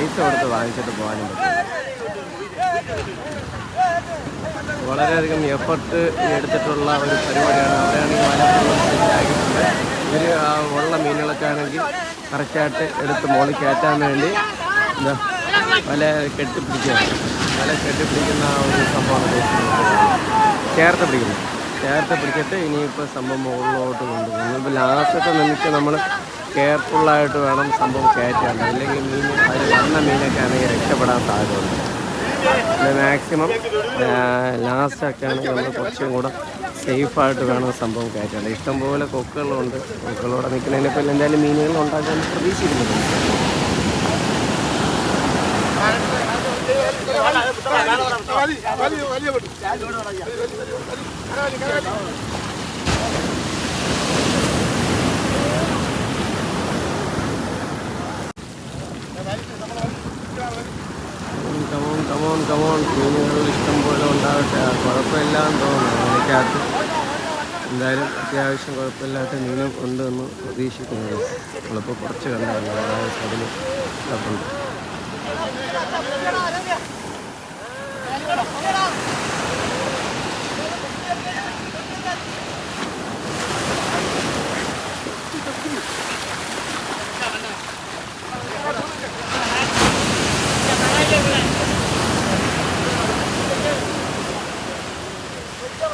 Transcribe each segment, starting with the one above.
പൈസ കൊടുത്ത് വാങ്ങിച്ചിട്ട് പോകാനും പറ്റും വളരെയധികം എഫർട്ട് എടുത്തിട്ടുള്ള ഒരു പരിപാടിയാണ്. അവിടെയാണെങ്കിൽ വല സെറ്റാക്കിയിട്ടുണ്ട് ഇവർ ഉള്ള മീനുകളൊക്കെ ആണെങ്കിൽ കറക്റ്റായിട്ട് എടുത്ത് മുകളിൽ കയറ്റാൻ വേണ്ടി എന്താ വല കെട്ടിപ്പിടിക്കുക. വല കെട്ടിപ്പിടിക്കുന്ന ആ ഒരു സംഭവമാണ് ചേർത്ത് പിടിക്കുന്നത്. ചേർത്ത് പിടിച്ചിട്ട് ഇനിയിപ്പോൾ സംഭവം മുകളിലോട്ട് കൊണ്ടുപോകുന്നു ഇപ്പോൾ ലാസ്റ്റത്തെ നിമിഷം നമ്മൾ കെയർഫുള്ളായിട്ട് വേണം സംഭവം കയറ്റാൻ അല്ലെങ്കിൽ മീൻ അതിൽ വന്ന മീനൊക്കെ ആണെങ്കിൽ രക്ഷപ്പെടാൻ സാധ്യതയുണ്ട് പിന്നെ മാക്സിമം ലാസ്റ്റൊക്കെ ആണെങ്കിൽ നമ്മൾ കുറച്ചും കൂടെ സേഫായിട്ട് വേണം സംഭവം കയറ്റാൻ ഇഷ്ടംപോലെ കൊക്കുകളുണ്ട് കൊക്കുകളോടെ നിൽക്കുന്നതിനിപ്പോൾ എന്തായാലും മീനുകൾ ഉണ്ടാക്കാൻ പ്രതീക്ഷിക്കുന്നുണ്ട് കമോൺ കമോൺ കമോൺ മീനുകൾ ഇഷ്ടം പോലെ ഉണ്ടാവട്ടെ കുഴപ്പമില്ല എന്ന് തോന്നുന്നു എനിക്കകത്ത് എന്തായാലും അത്യാവശ്യം കുഴപ്പമില്ലാത്ത മീനും ഉണ്ട് എന്ന് പ്രതീക്ഷിക്കുന്നത് നമ്മളിപ്പോൾ കുറച്ച് കണ്ടായിരുന്നു അതായത്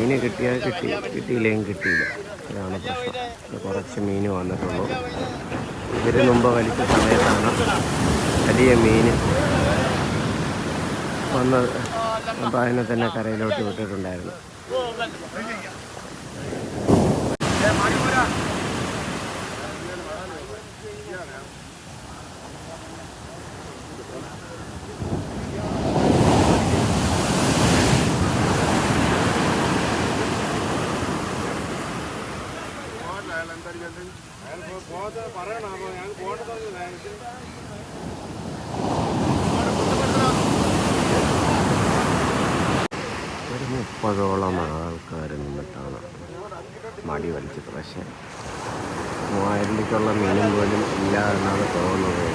മീന് കിട്ടിയാൽ കിട്ടി കിട്ടിയില്ലെങ്കിൽ കിട്ടിയില്ല. അതാണ് പ്രശ്നം. കുറച്ച് മീൻ വന്നിട്ടുള്ളൂ. ഇതിന് മുമ്പ് വലിച്ച സമയത്താണ് വലിയ മീൻ വന്നത് അപ്പോൾ അതിനെ തന്നെ കരയിലോട്ട് വിട്ടിട്ടുണ്ടായിരുന്നു ഒരു മുപ്പതോളം ആൾക്കാർ നിന്നിട്ടാണ് മടി വലിച്ചത് പക്ഷേ മൂവായിരം രൂപയ്ക്കുള്ള മീനും പോലും ഇല്ല എന്നാണ് തോന്നുന്നത്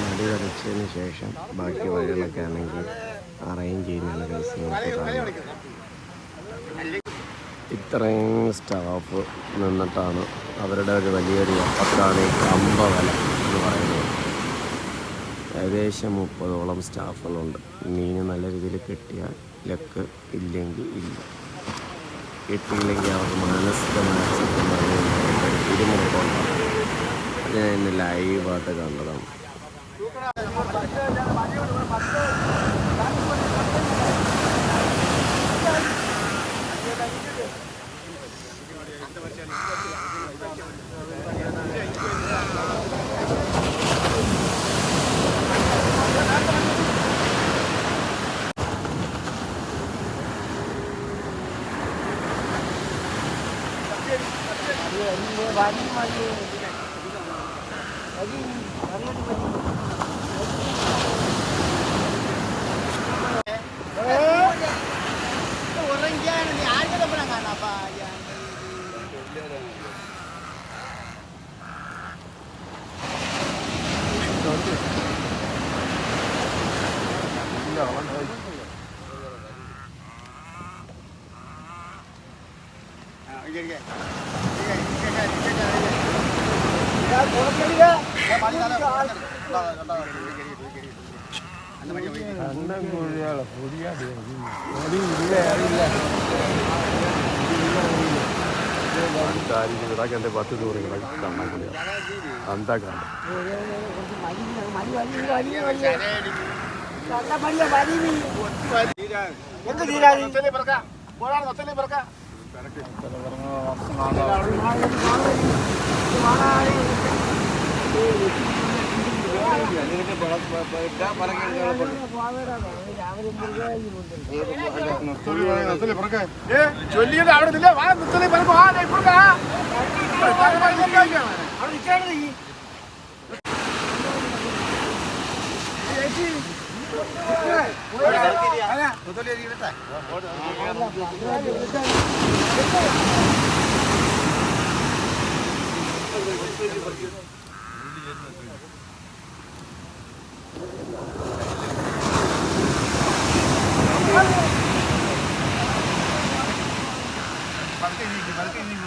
മടി വലിച്ചതിന് ശേഷം ബാക്കി വഴികളൊക്കെ ആണെങ്കിൽ അറേഞ്ച് ചെയ്യുന്നതാണ് കേസ് ഇത്രയും സ്റ്റാഫ് നിന്നിട്ടാണ് അവരുടെ ഒരു വലിയൊരു എഫർട്ടാണ് ഈ കമ്പവല എന്ന് പറയുന്നത്. ഏകദേശം മുപ്പതോളം സ്റ്റാഫുകളുണ്ട്. മീൻ നല്ല രീതിയിൽ കിട്ടിയാൽ ലക്ക് ഇല്ലെങ്കിൽ ഇല്ല. കിട്ടിയില്ലെങ്കിൽ അവർക്ക് മാനസികമായ 예, 뭐 많이 많이 어디 많이 많이 എന്റെ പത്ത് ദൂരം കണ്ണാൻ കൂടിയ എന്താ കാണും ചൊല്ലിയിട്ട് അവിടെ നില്ല വാ നിർത്തലേ പറഞ്ഞു ആ ഇപ്പോഴത്തെ അവിടെ നിൽക്കാണ് നീ. పడితే నీకు పడితే నీకు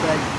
блядь.